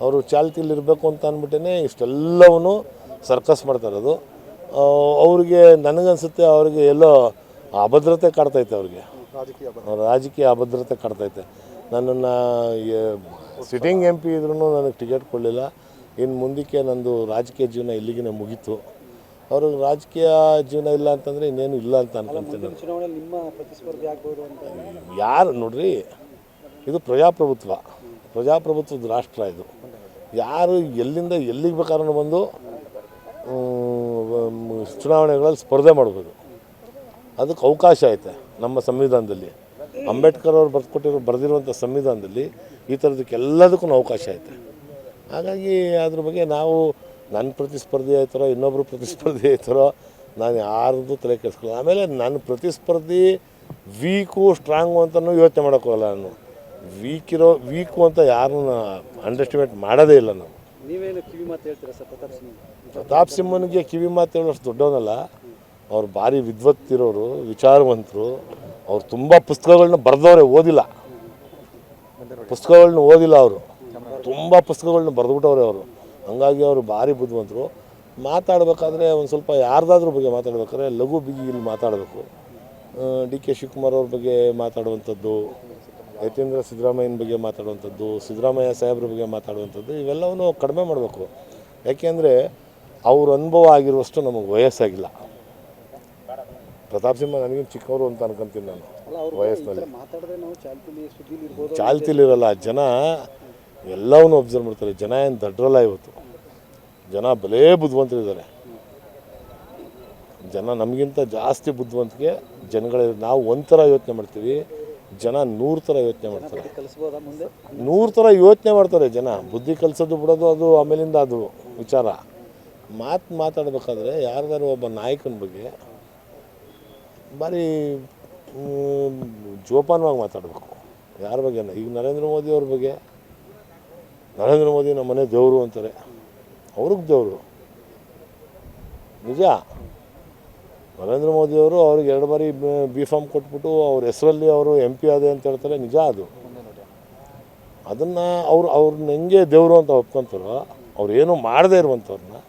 ಅವರು ಚಾಲ್ತಿಯಲ್ಲಿ ಇರಬೇಕು ಅಂತ ಅಂದ್ಬಿಟ್ಟೇ ಇಷ್ಟೆಲ್ಲವನ್ನು ಸರ್ಕಸ್ ಮಾಡ್ತಾರದು ಅವರಿಗೆ ನನಗನ್ಸುತ್ತೆ ಅವ್ರಿಗೆ ಎಲ್ಲೋ ಅಭದ್ರತೆ ಕಾಡ್ತೈತೆ ಅವ್ರಿಗೆ. ರಾಜಕೀಯ ಅವ್ರ ಅಭದ್ರತೆ ಕಾಡ್ತೈತೆ ನನ್ನನ್ನು ಸಿಟ್ಟಿಂಗ್ ಎಂ ಪಿ ಇದ್ರೂ ನನಗೆ ಟಿಕೆಟ್ ಕೊಡಲಿಲ್ಲ. ಇನ್ನು ಮುಂದಕ್ಕೆ ನಂದು ರಾಜಕೀಯ ಜೀವನ ಇಲ್ಲಿಗೆ ಮುಗೀತು. ಅವ್ರಿಗೆ ರಾಜಕೀಯ ಜೀವನ ಇಲ್ಲ ಅಂತಂದರೆ ಇನ್ನೇನು ಇಲ್ಲ ಅಂತ ಅನ್ಕೊಂತೀನಿ ಯಾರು ನೋಡ್ರಿ ಇದು ಪ್ರಜಾಪ್ರಭುತ್ವ. ಪ್ರಜಾಪ್ರಭುತ್ವದ ರಾಷ್ಟ್ರ ಇದು. ಯಾರು ಎಲ್ಲಿಂದ ಎಲ್ಲಿಗೆ ಬೇಕಾದ್ರೂ ಬಂದು ಚುನಾವಣೆಗಳಲ್ಲಿ ಸ್ಪರ್ಧೆ ಮಾಡ್ಬೋದು. ಅದಕ್ಕೆ ಅವಕಾಶ ಐತೆ ನಮ್ಮ ಸಂವಿಧಾನದಲ್ಲಿ. ಅಂಬೇಡ್ಕರ್ ಅವರು ಬರ್ಕೊಟ್ಟಿರೋ, ಬರೆದಿರುವಂಥ ಸಂವಿಧಾನದಲ್ಲಿ ಈ ಥರದಕ್ಕೆಲ್ಲದಕ್ಕೂ ಅವಕಾಶ ಐತೆ. ಹಾಗಾಗಿ ಅದ್ರ ಬಗ್ಗೆ ನಾವು ನನ್ನ ಪ್ರತಿಸ್ಪರ್ಧಿ ಆಯ್ತಾರೋ ಇನ್ನೊಬ್ಬರು ಪ್ರತಿಸ್ಪರ್ಧಿ ಆಯ್ತಾರೋ, ನಾನು ಯಾರ್ದು ತಲೆ ಕೆಡಿಸ್ಕೊಳ್ಳಲ್ಲ. ಆಮೇಲೆ ನನ್ನ ಪ್ರತಿಸ್ಪರ್ಧಿ ವೀಕು ಸ್ಟ್ರಾಂಗು ಅಂತಲೂ ಯೋಚನೆ ಮಾಡೋಕ್ಕೋಗಲ್ಲ ನಾನು. ವೀಕ್ ಇರೋ ವೀಕು ಅಂತ ಯಾರನ್ನ ಅಂಡರ್ಸ್ಟಿಮೇಟ್ ಮಾಡೋದೇ ಇಲ್ಲ ನಾವು. ನೀವೇನು ಕಿವಿ ಮಾತು ಹೇಳ್ತೀರಾ ಸರ್ ಪ್ರತಾಪ್ ಸಿಂಹ? ಪ್ರತಾಪ್ ಸಿಂಹನಿಗೆ ಕಿವಿ ಮಾತು ಹೇಳೋಷ್ಟು ದೊಡ್ಡವನಲ್ಲ. ಅವ್ರು ಭಾರಿ ವಿದ್ವತ್ತಿರೋರು ವಿಚಾರವಂತರು. ಅವ್ರು ತುಂಬ ಪುಸ್ತಕಗಳನ್ನ ಬರೆದವ್ರೆ ಓದಿಲ್ಲ. ಪುಸ್ತಕಗಳನ್ನ ಓದಿಲ್ಲ ಅವರು. ತುಂಬ ಪುಸ್ತಕಗಳನ್ನ ಬರೆದ್ಬಿಟ್ಟವ್ರೆ ಅವರು. ಹಂಗಾಗಿ ಅವರು ಭಾರಿ ಬುದ್ಧಿವಂತರು. ಮಾತಾಡಬೇಕಾದ್ರೆ ಒಂದು ಸ್ವಲ್ಪ ಯಾರ್ದಾದ್ರೂ ಬಗ್ಗೆ ಮಾತಾಡ್ಬೇಕಾದ್ರೆ ಲಘು ಬಿಗಿಯಲ್ಲಿ ಮಾತಾಡಬೇಕು. ಡಿ ಕೆ ಶಿವಕುಮಾರ್ ಅವ್ರ ಬಗ್ಗೆ ಮಾತಾಡುವಂಥದ್ದು. ಯತೀಂದ್ರ ಸಿದ್ದರಾಮಯ್ಯನ ಬಗ್ಗೆ ಮಾತಾಡುವಂಥದ್ದು ಸಿದ್ದರಾಮಯ್ಯ ಸಾಹೇಬ್ರ ಬಗ್ಗೆ ಮಾತಾಡುವಂಥದ್ದು ಇವೆಲ್ಲವನ್ನು ಕಡಿಮೆ ಮಾಡಬೇಕು. ಯಾಕೆಂದರೆ ಅವ್ರ ಅನುಭವ ಆಗಿರುವಷ್ಟು ನಮಗೆ ವಯಸ್ಸಾಗಿಲ್ಲ. ಪ್ರತಾಪ್ ಸಿಂಹ ನನಗಿಂತ ಚಿಕ್ಕವರು ಅಂತ ಅನ್ಕೊಂತೀನಿ ನಾನು ವಯಸ್ಸಿನಲ್ಲಿ. ಚಾಲ್ತಿಲಿರಲ್ಲ ಜನ ಎಲ್ಲವನ್ನು ಅಬ್ಸರ್ವ್ ಮಾಡ್ತಾರೆ. ಜನ ಏನು ದಡ್ರಲ್ಲ ಇವತ್ತು. ಜನ ಬಲೇ ಬುದ್ಧಿವಂತರಿದ್ದಾರೆ. ಜನ ನಮಗಿಂತ ಜಾಸ್ತಿ ಬುದ್ಧಿವಂತಿಕೆ ಜನಗಳ ನಾವು ಒಂಥರ ಯೋಚನೆ ಮಾಡ್ತೀವಿ. ಜನ ನೂರು ಥರ ಯೋಚನೆ ಮಾಡ್ತಾರೆ. ನೂರು ಥರ ಯೋಚನೆ ಮಾಡ್ತಾರೆ ಜನ. ಬುದ್ಧಿ ಕಲಿಸೋದು ಬಿಡೋದು ಅದು ಆಮೇಲಿಂದ ಅದು ವಿಚಾರ. ಮಾತು ಮಾತಾಡಬೇಕಾದ್ರೆ ಯಾರ್ದಾರು ಒಬ್ಬ ನಾಯಕನ ಬಗ್ಗೆ ಭಾರಿ ಜೋಪಾನವಾಗಿ ಮಾತಾಡಬೇಕು. ಯಾರ ಬಗ್ಗೆ? ಈಗ ನರೇಂದ್ರ ಮೋದಿ ಅವ್ರ ಬಗ್ಗೆ. ನರೇಂದ್ರ ಮೋದಿ ನಮ್ಮ ಮನೆ ದೇವರು ಅಂತಾರೆ. ಅವ್ರಿಗೆ ದೇವರು. ನಿಜ? ನರೇಂದ್ರ ಮೋದಿಯವರು ಅವ್ರಿಗೆ ಎರಡು ಬಾರಿ ಬಿ ಫಾರ್ಮ್ ಕೊಟ್ಬಿಟ್ಟು ಅವ್ರ ಹೆಸರಲ್ಲಿ ಅವರು ಎಂ ಪಿ ಆದೆ ಅಂತ ಹೇಳ್ತಾರೆ, ನಿಜ ಅದು. ಅದನ್ನು ಅವ್ರು, ಅವ್ರನ್ನ ಹೆಂಗೆ ದೇವರು ಅಂತ ಒಪ್ಕೊಂತಾರೋ, ಅವ್ರು ಏನೂ ಮಾಡದೇ ಇರುವಂಥವ್ರನ್ನ